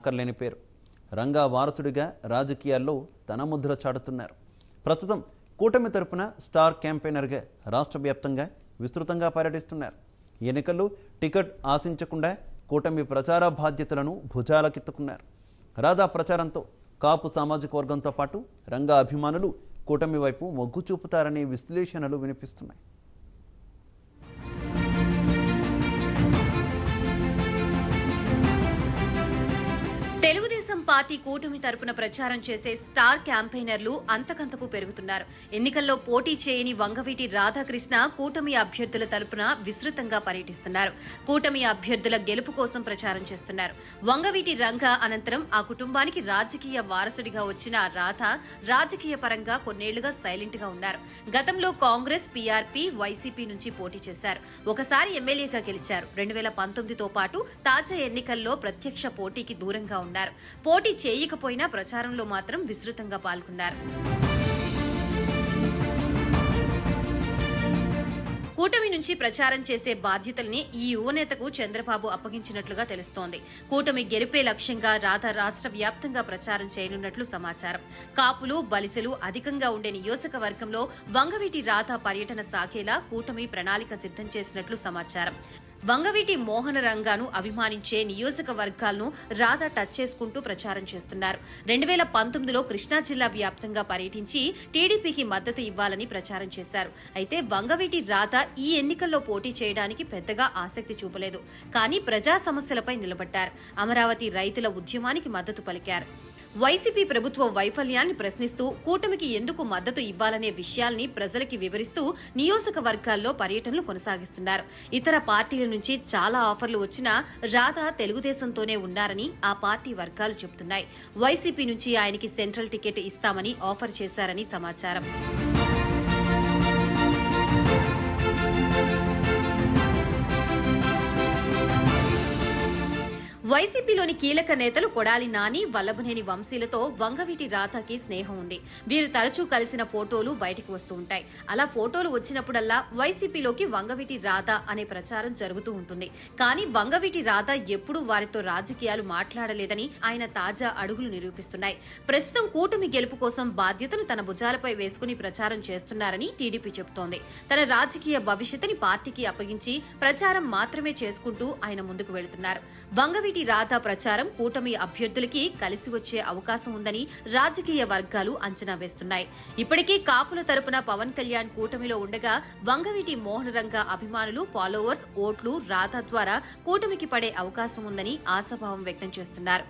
అక్కర్లేని పేరు. రంగా వారసుడిగా రాజకీయాల్లో తన ముద్ర చాటుతున్నారు. ప్రస్తుతం కూటమి తరపున స్టార్ క్యాంపెయినర్గా రాష్ట్ర వ్యాప్తంగా విస్తృతంగా పర్యటిస్తున్నారు. ఎన్నికల్లో టికెట్ ఆశించకుండా కూటమి ప్రచార బాధ్యతలను భుజాలకెత్తుకున్నారు రాధా ప్రచారంతో కాపు సామాజిక వర్గంతో పాటు రంగా అభిమానులు కూటమి వైపు మొగ్గు చూపుతారనే విశ్లేషణలు వినిపిస్తున్నాయి. తెలుగుదేశం పార్టీ కూటమి తరపున ప్రచారం చేసే స్టార్ క్యాంపెయినర్లు అంతకంతకు పెరుగుతున్నారు. ఎన్నికల్లో పోటీ చేయని వంగవీటి రాధాకృష్ణ కూటమి అభ్యర్థుల తరపున విస్తృతంగా పర్యటిస్తున్నారు. కూటమి అభ్యర్థుల గెలుపు కోసం ప్రచారం చేస్తున్నారు. వంగవీటి రంగ అనంతరం ఆ కుటుంబానికి రాజకీయ వారసుడిగా వచ్చిన రాధ రాజకీయ పరంగా కొన్నేళ్ళుగా సైలెంట్గా ఉన్నారు. గతంలో కాంగ్రెస్ పీఆర్పీ వైసీపీ నుంచి పోటీ చేశారు. ఒకసారి ఎమ్మెల్యేగా గెలిచారు. రెండు వేల పంతొమ్మిదితో పాటు తాజా ఎన్నికల్లో ప్రత్యక్ష పోటీకి దూరంగా ఉన్నారు. పోటీ చేయకపోయినా ప్రచారంలో మాత్రం విస్తృతంగా పాల్గొన్నారు. కూటమి నుంచి ప్రచారం చేసే బాధ్యతల్ని ఈ యువనేతకు చంద్రబాబు అప్పగించినట్లుగా తెలుస్తోంది. కూటమి గెలిపే లక్ష్యంగా రాధ రాష్ట్ర వ్యాప్తంగా ప్రచారం చేయనున్నట్లు సమాచారం. కాపులు బలిచలు అధికంగా ఉండే నియోజకవర్గంలో వంగవీటి రాధ పర్యటన సాగేలా కూటమి ప్రణాళిక సిద్ధం చేసినట్లు సమాచారం. వంగవీటి మోహన రంగాను అభిమానించే నియోజకవర్గాలను రాధా టచ్ చేసుకుంటూ ప్రచారం చేస్తున్నారు. రెండు వేల పంతొమ్మిదిలో కృష్ణా జిల్లా వ్యాప్తంగా పర్యటించి టీడీపీకి మద్దతు ఇవ్వాలని ప్రచారం చేశారు. అయితే వంగవీటి రాధ ఈ ఎన్నికల్లో పోటీ చేయడానికి పెద్దగా ఆసక్తి చూపలేదు. కానీ ప్రజా సమస్యలపై నిలబడ్డారు. అమరావతి రైతుల ఉద్యమానికి మద్దతు పలికారు. వైసీపీ ప్రభుత్వ వైఫల్యాన్ని ప్రశ్నిస్తూ కూటమికి ఎందుకు మద్దతు ఇవ్వాలనే విషయాల్ని ప్రజలకి వివరిస్తూ నియోజకవర్గాల్లో పర్యటనలు కొనసాగిస్తున్నారు. ఇతర పార్టీల నుంచి చాలా ఆఫర్లు వచ్చినా రాధా తెలుగుదేశంతోనే ఉన్నారని ఆ పార్టీ వర్గాలు చెబుతున్నాయి. వైసీపీ నుంచి ఆయనకి సెంట్రల్ టికెట్ ఇస్తామని ఆఫర్ చేశారని సమాచారం. వైసీపీలోని కీలక నేతలు కొడాలి నాని వల్లభనేని వంశీలతో వంగవీటి రాధాకి స్నేహం ఉంది. వీరు తరచూ కలిసిన ఫోటోలు బయటికి వస్తూ ఉంటాయి. అలా ఫోటోలు వచ్చినప్పుడల్లా వైసీపీలోకి వంగవీటి రాధ అనే ప్రచారం జరుగుతూ ఉంటుంది. కానీ వంగవీటి రాధ ఎప్పుడూ వారితో రాజకీయాలు మాట్లాడలేదని ఆయన తాజా అడుగులు నిరూపిస్తున్నాయి. ప్రస్తుతం కూటమి గెలుపు కోసం బాధ్యతను తన భుజాలపై వేసుకుని ప్రచారం చేస్తున్నారని టీడీపీ చెబుతోంది. తన రాజకీయ భవిష్యత్తుని పార్టీకి అప్పగించి ప్రచారం మాత్రమే చేసుకుంటూ ఆయన ముందుకు వెళుతున్నారు. వంగవీటి రాధా ప్రచారం కూటమి అభ్యర్థులకి కలిసి వచ్చే అవకాశం ఉందని రాజకీయ వర్గాలు అంచనా వేస్తున్నాయి. ఇప్పటికే కాపుల తరపున పవన్ కళ్యాణ్ కూటమిలో ఉండగా వంగవీటి మోహన్ రంగ అభిమానులు ఫాలోవర్స్ ఓట్లు రాధా ద్వారా కూటమికి పడే అవకాశం ఉందని ఆశాభావం వ్యక్తం చేస్తున్నారు.